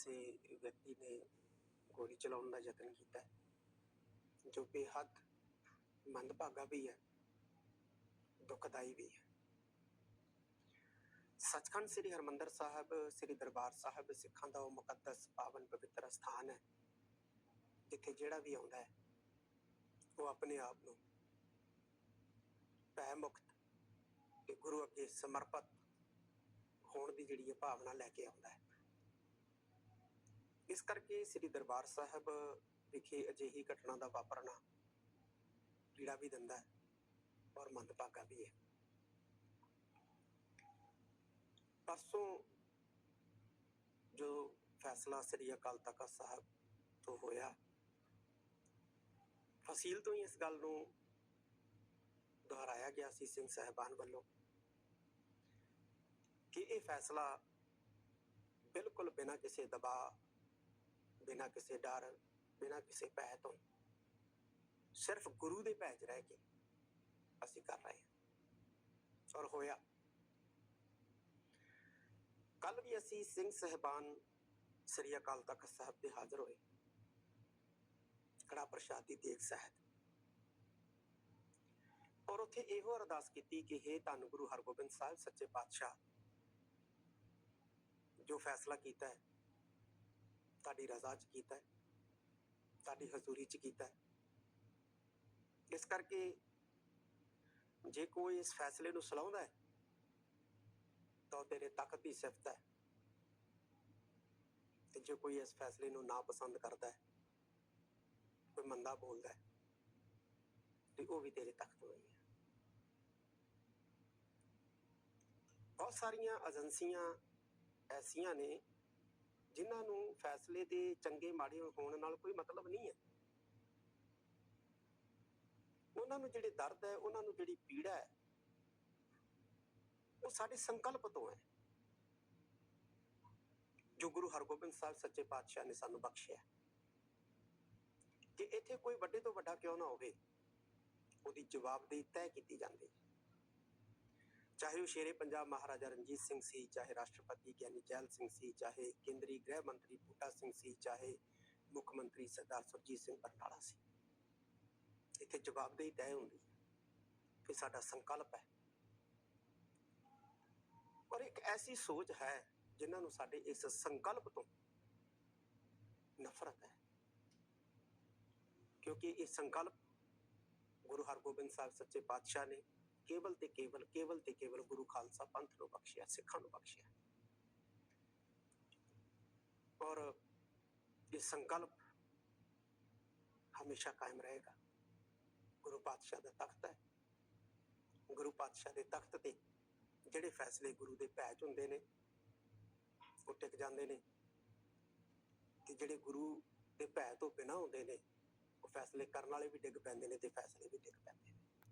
ਕਿਸੇ ਵਿਅਕਤੀ ਨੇ ਗੋਲੀ ਚਲਾਉਣ ਦਾ ਯਤਨ ਕੀਤਾ ਹੈ, ਜੋ ਬੇਹੱਦ ਮੰਦਭਾਗਾ ਵੀ ਹੈ ਦੁਖਦਾਈ ਵੀ ਹੈ। ਸੱਚਖੰਡ ਸ੍ਰੀ ਹਰਮੰਦਰ ਸਾਹਿਬ ਸ੍ਰੀ ਦਰਬਾਰ ਸਾਹਿਬ ਸਿੱਖਾਂ ਦਾ ਉਹ ਮੁਕੱਦਸ ਪਾਵਨ ਪਵਿੱਤਰ ਸਥਾਨ ਹੈ ਜਿੱਥੇ ਜਿਹੜਾ ਵੀ ਆਉਂਦਾ ਹੈ ਉਹ ਆਪਣੇ ਆਪ ਨੂੰ ਭੈ ਮੁਕਤ ਤੇ ਗੁਰੂ ਅੱਗੇ ਸਮਰਪਿਤ ਹੋਣ ਦੀ ਜਿਹੜੀ ਹੈ ਭਾਵਨਾ ਲੈ ਕੇ ਆਉਂਦਾ ਹੈ। ਇਸ ਕਰਕੇ ਸ੍ਰੀ ਦਰਬਾਰ ਸਾਹਿਬ ਵਿਖੇ ਅਜਿਹੀ ਘਟਨਾ ਦਾ ਵਾਪਰਨਾ ਪੀੜਾ ਵੀ ਦਿੰਦਾ ਹੈ ਔਰ ਮੰਦਭਾਗਾ ਵੀ ਹੈ। ਪਰਸੋਂ ਜੋ ਫੈਸਲਾ ਸ੍ਰੀ ਅਕਾਲ ਤਖਤ ਸਾਹਿਬ ਤੋਂ ਹੋਇਆ, ਫਸੀਲ ਤੋਂ ਹੀ ਇਸ ਗੱਲ ਨੂੰ ਦੁਹਰਾਇਆ ਗਿਆ ਸੀ ਸਿੰਘ ਸਾਹਿਬਾਨ ਵੱਲੋਂ ਕਿ ਇਹ ਫੈਸਲਾ ਬਿਲਕੁਲ ਬਿਨਾਂ ਕਿਸੇ ਦਬਾਅ ਬਿਨਾਂ ਕਿਸੇ ਡਰ, ਬਿਨਾਂ ਕਿਸੇ ਭੈ ਤੋਂ। ਸਿਰਫ ਗੁਰੂ ਦੇ ਭੈ 'ਚ ਰਹਿ ਕੇ ਅਸੀਂ ਕਰ ਰਹੇ ਹਾਂ। ਔਰ ਹੋਇਆ। ਕੱਲ ਵੀ ਅਸੀਂ ਸਿੰਘ ਸਹਿਬਾਨ ਸ੍ਰੀ ਅਕਾਲ ਤਖਤ ਸਾਹਿਬ ਤੇ ਹਾਜ਼ਰ ਹੋਏ। ਕੜਾ ਪ੍ਰਸ਼ਾਦੀ ਦੇਖ ਸਹਿਤ। ਔਰ ਉੱਥੇ ਇਹੋ ਅਰਦਾਸ ਕੀਤੀ ਕਿ हे ਧੰਨ ਗੁਰੂ ਹਰਗੋਬਿੰਦ ਸਾਹਿਬ, ਸੱਚੇ ਪਾਤਸ਼ਾਹ, ਜੋ ਫੈਸਲਾ ਕੀਤਾ ਹੈ ਤੁਹਾਡੀ ਰਜ਼ਾ 'ਚ ਕੀਤਾ ਹੈ, ਤੁਹਾਡੀ ਹਜ਼ੂਰੀ 'ਚ ਕੀਤਾ ਹੈ। ਇਸ ਕਰਕੇ ਜੇ ਕੋਈ ਇਸ ਫੈਸਲੇ ਨੂੰ ਸਲਾਉਂਦਾ ਹੈ, ਤਾਂ ਉਹ ਤੇਰੇ ਤਾਕਤ ਦੀ ਸਿਫਤ ਹੈ। ਤੇ ਜੇ ਕੋਈ ਇਸ ਫੈਸਲੇ ਨੂੰ ਨਾ ਪਸੰਦ ਕਰਦਾ ਹੈ, ਕੋਈ ਮੰਦਾ ਬੋਲਦਾ ਹੈ, ਤੇ ਉਹ ਵੀ ਤੇਰੇ ਤਖਤ ਤੋਂ ਹੈ। ਬਹੁਤ ਸਾਰੀਆਂ ਏਜੰਸੀਆਂ ਐਸੀਆਂ ਨੇ ਜਿਨ੍ਹਾਂ ਨੂੰ ਫੈਸਲੇ ਦੇ ਚੰਗੇ ਮਾੜੇ ਹੋਣ ਨਾਲ ਕੋਈ ਮਤਲਬ ਨਹੀਂ ਹੈ। ਉਹਨਾਂ ਨੂੰ ਜਿਹੜੇ ਦਰਦ ਹੈ, ਉਹਨਾਂ ਨੂੰ ਜਿਹੜੀ ਪੀੜਾ ਹੈ, ਉਹ ਸਾਡੇ ਸੰਕਲਪ ਤੋਂ ਹੈ। ਜੋ ਗੁਰੂ ਹਰਗੋਬਿੰਦ ਸਾਹਿਬ ਸੱਚੇ ਪਾਤਸ਼ਾਹ ਨੇ ਸਾਨੂੰ ਬਖਸ਼ਿਆ ਕਿ ਇੱਥੇ ਕੋਈ ਵੱਡੇ ਤੋਂ ਵੱਡਾ ਕਿਉਂ ਨਾ ਹੋਵੇ, ਉਹਦੀ ਜਵਾਬਦੇਹੀ ਤੈਅ ਕੀਤੀ ਜਾਂਦੀ ਹੈ। ਚਾਹੇ ਉਹ ਸ਼ੇਰੇ ਪੰਜਾਬ ਮਹਾਰਾਜਾ ਰਣਜੀਤ ਸਿੰਘ ਸੀ, ਚਾਹੇ ਰਾਸ਼ਟਰਪਤੀ ਗਿਆਨੀ ਜੈਲ ਸਿੰਘ ਸੀ, ਚਾਹੇ ਕੇਂਦਰੀ ਗ੍ਰਹਿ ਮੰਤਰੀ ਬੂਟਾ ਸਿੰਘ ਸੀ, ਚਾਹੇ ਮੁੱਖ ਮੰਤਰੀ ਸਰਦਾਰ ਸੁਰਜੀਤ ਸਿੰਘ ਬਰਨਾਲਾ ਸੀ। ਇੱਥੇ ਜਵਾਬਦੇਹੀ ਤੈਅ ਹੁੰਦੀ ਹੈ ਕਿ ਸਾਡਾ ਸੰਕਲਪ ਹੈ। ਔਰ ਇੱਕ ਐਸੀ ਸੋਚ ਹੈ ਜਿਨ੍ਹਾਂ ਨੂੰ ਸਾਡੇ ਇਸ ਸੰਕਲਪ ਤੋਂ ਨਫ਼ਰਤ ਹੈ। ਕਿਉਂਕਿ ਇਹ ਸੰਕਲਪ ਗੁਰੂ ਹਰਗੋਬਿੰਦ ਸਾਹਿਬ ਸੱਚੇ ਪਾਤਸ਼ਾਹ ਨੇ ਕੇਵਲ ਤੇ ਕੇਵਲ ਕੇਵਲ ਤੇ ਕੇਵਲ ਗੁਰੂ ਖਾਲਸਾ ਪੰਥ ਨੂੰ ਬਖਸ਼ਿਆ, ਸਿੱਖਾਂ ਨੂੰ ਬਖਸ਼ਿਆ। ਔਰ ਇਹ ਸੰਕਲਪ ਹਮੇਸ਼ਾ ਕਾਇਮ ਰਹੇਗਾ। ਗੁਰੂ ਪਾਤਸ਼ਾਹ ਦਾ ਤਖਤ ਹੈ। ਗੁਰੂ ਪਾਤਸ਼ਾਹ ਦੇ ਤਖਤ ਤੇ ਜਿਹੜੇ ਫੈਸਲੇ ਗੁਰੂ ਦੇ ਭੈ 'ਚ ਹੁੰਦੇ ਨੇ, ਉਹ ਟਿਕ ਜਾਂਦੇ ਨੇ। ਤੇ ਜਿਹੜੇ ਗੁਰੂ ਦੇ ਭੈ ਤੋਂ ਬਿਨਾਂ ਹੁੰਦੇ ਨੇ, ਉਹ ਫੈਸਲੇ ਕਰਨ ਵਾਲੇ ਵੀ ਡਿੱਗ ਪੈਂਦੇ ਨੇ ਤੇ ਫੈਸਲੇ ਵੀ ਡਿੱਗ ਪੈਂਦੇ ਨੇ।